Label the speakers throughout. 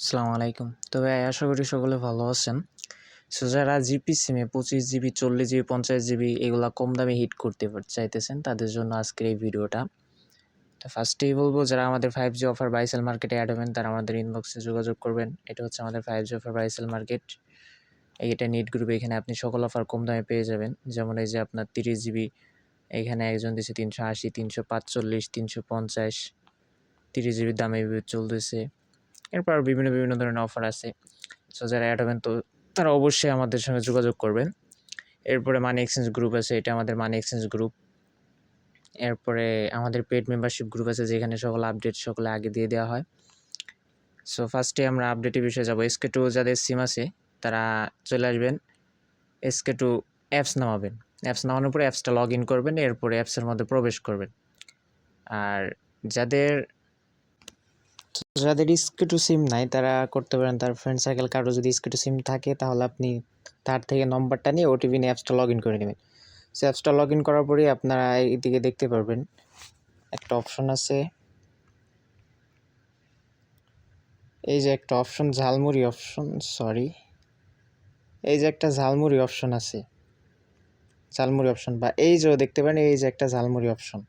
Speaker 1: আসসালামু আলাইকুম। তবে আশা করি সকলে ভালো আছেন। সো যারা জিপি সিমে পঁচিশ জিবি, চল্লিশ জিবি, পঞ্চাশ জিবি এগুলা কম দামে হিট করতে চাইতেছেন, তাদের জন্য আজকের এই ভিডিওটা। তো ফার্স্টেই বলব, যারা আমাদের ফাইভ জি অফার বাইসেল মার্কেটে অ্যাড হবেন, তারা আমাদের ইনবক্সে যোগাযোগ করবেন। এটা হচ্ছে আমাদের five G offer buy sell market এইটা নেট গ্রুপে এখানে আপনি সকল অফার কম দামে পেয়ে যাবেন। যেমন এই যে আপনার তিরিশ জিবি, এখানে একজন দিচ্ছে তিনশো আশি, তিনশো পাঁচচল্লিশ, তিনশো পঞ্চাশ। তিরিশ জিবির দামে চলতেছে। এরপর বিভিন্ন বিভিন্ন ধরনের অফার আছে। সো যারা অ্যাড হবেন তো তারা অবশ্যই আমাদের সঙ্গে যোগাযোগ করবেন। এরপরে মানি এক্সচেঞ্জ গ্রুপ আছে, এটা আমাদের মানি এক্সচেঞ্জ গ্রুপ এরপরে আমাদের পেড মেম্বারশিপ গ্রুপ আছে, যেখানে সকল আপডেট সকলে আগে দিয়ে দেওয়া হয়। সো ফার্স্টে আমরা আপডেটের বিষয়ে যাব। এসকে টু যাদের সিম আছে, তারা চলে আসবেন। এসকে টু অ্যাপস নামাবেন। অ্যাপস নামানোর পরে অ্যাপসটা লগ ইন করবেন, এরপরে অ্যাপসের মধ্যে প্রবেশ করবেন। আর যাদের যাদের স্কেটু সিম নাই, তারা করতে পারেন। তার ফ্রেন্ড সার্কেল কারও যদি স্কেটু সিম থাকে, তাহলে আপনি তার থেকে নম্বরটা নিয়ে ওটিপি নিয়ে অ্যাপসটা লগ ইন করে নেবেন। সে অ্যাপসটা লগ ইন করার পরেই আপনারা এইদিকে দেখতে পারবেন, একটা অপশন আছে। এই যে একটা অপশন ঝালমুড়ি অপশন সরি এই যে একটা ঝালমুড়ি অপশন আছে। ঝালমুড়ি অপশন বা এই যে দেখতে পারেন, এই যে একটা ঝালমুড়ি অপশন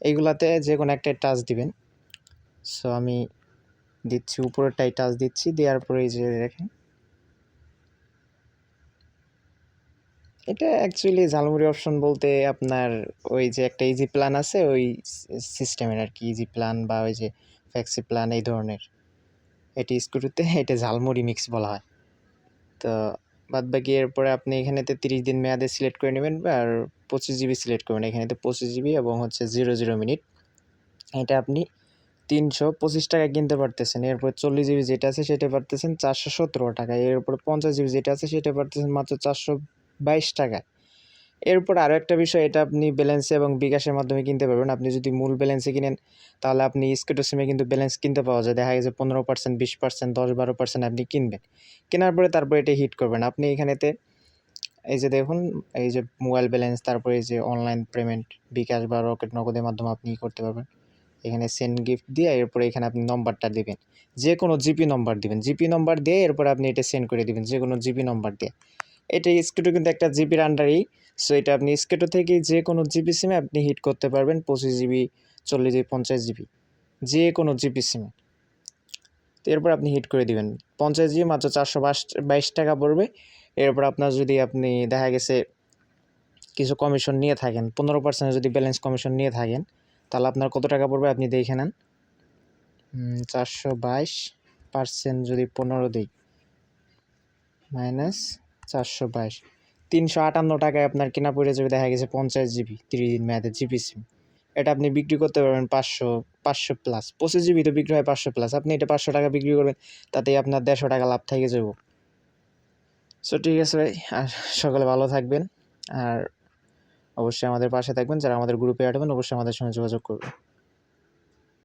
Speaker 1: এইগুলাতে যে কোনো একটা টাচ দিবেন। সো আমি দিচ্ছি উপরেরটাই টাচ দিচ্ছি, দেওয়ার পরে এই যে দেখেন। এটা অ্যাকচুয়ালি ঝালমুড়ি অপশন বলতে আপনার ওই যে একটা ইজি প্ল্যান আছে, ওই সিস্টেমের আর কি ইজি প্ল্যান বা ওই যে ফ্যাক্সি প্ল্যান এই ধরনের। এটি স্কুটিতে এটা ঝালমুড়ি মিক্স বলা হয়। তো বাদ বাকি এরপরে আপনি এখানেতে তিরিশ দিন মেয়াদে সিলেক্ট করে নেবেন আর পঁচিশ জিবি সিলেক্ট করবেন। এখানেতে পঁচিশ জিবি এবং হচ্ছে জিরো জিরো মিনিট এটা আপনি তিনশো পঁচিশ টাকা কিনতে পারতেছেন। এরপর চল্লিশ জিবি যেটা আছে সেটা পারতেছেন চারশো সতেরো টাকা। এরপর পঞ্চাশ জিবি যেটা আছে সেটা পারতেছেন মাত্র চারশো বাইশ টাকা। এরপর আরও একটা বিষয়, এটা আপনি ব্যালেন্সে এবং বিকাশের মাধ্যমে কিনতে পারবেন। আপনি যদি মূল ব্যালেন্সে কিনেন, তাহলে আপনি স্কেটো সিমে কিন্তু ব্যালেন্স কিনতে পাওয়া যায়। দেখা গেছে পনেরো পার্সেন্ট, বিশ পার্সেন্ট, দশ বারো পার্সেন্ট আপনি কিনবেন। কেনার পরে তারপর এটা হিট করবেন। আপনি এখানেতে এই যে দেখুন, এই যে মোবাইল ব্যালেন্স তারপরে এই যে অনলাইন পেমেন্ট বিকাশ বা রকেট নগদের মাধ্যমে আপনি করতে পারবেন। এখানে সেন্ড গিফট দিয়ে এরপরে এখানে আপনি নম্বরটা দেবেন। যে কোনো জিপি নম্বর দিবেন। জিপি নম্বর দিয়ে এরপরে আপনি এটা সেন্ড করে দিবেন যে কোনো জিপি নম্বর দিয়ে। এটা স্কেটো কিন্তু একটা জিপির আন্ডারেই সো এটা আপনি স্কেটো থেকে যে কোনো জিপি সিমে আপনি হিট করতে পারবেন, পঁচিশ জিবি চল্লিশ জিবি পঞ্চাশ জিবি যে কোনো জিপি সিমে তো এরপর আপনি হিট করে দিবেন। পঞ্চাশ জিবি মাত্র চারশো বাইশ টাকা পড়বে। এরপর আপনার যদি আপনি দেখা গেছে কিছু কমিশন নিয়ে থাকেন, পনেরো পার্সেন্ট যদি ব্যালেন্স কমিশন নিয়ে থাকেন তাহলে আপনার কত টাকা পড়বে আপনি দেখে নেন। চারশো বাইশ পার্সেন্ট যদি পনেরো দিই। মাইনাস চারশো বাইশ। তিনশো আটান্ন টাকায় আপনার কেনা পড়ে যাবে, দেখা গেছে পঞ্চাশ জিবি, তিরিশ দিন মেয়াদের জিবি সিম এটা আপনি বিক্রি করতে পারবেন পাঁচশো পাঁচশো প্লাস পঁচিশ জিবি তো বিক্রি হয় পাঁচশো প্লাস আপনি এটা পাঁচশো টাকা বিক্রি করবেন, তাতেই আপনার দেড়শো টাকা লাভ থেকে যাব। সো ঠিক আছে ভাই, আর সকালে ভালো থাকবেন। আর অবশ্যই আমাদের পাশে থাকবেন। যারা আমাদের গ্রুপে আটবেন অবশ্যই আমাদের সঙ্গে যোগাযোগ করবেন।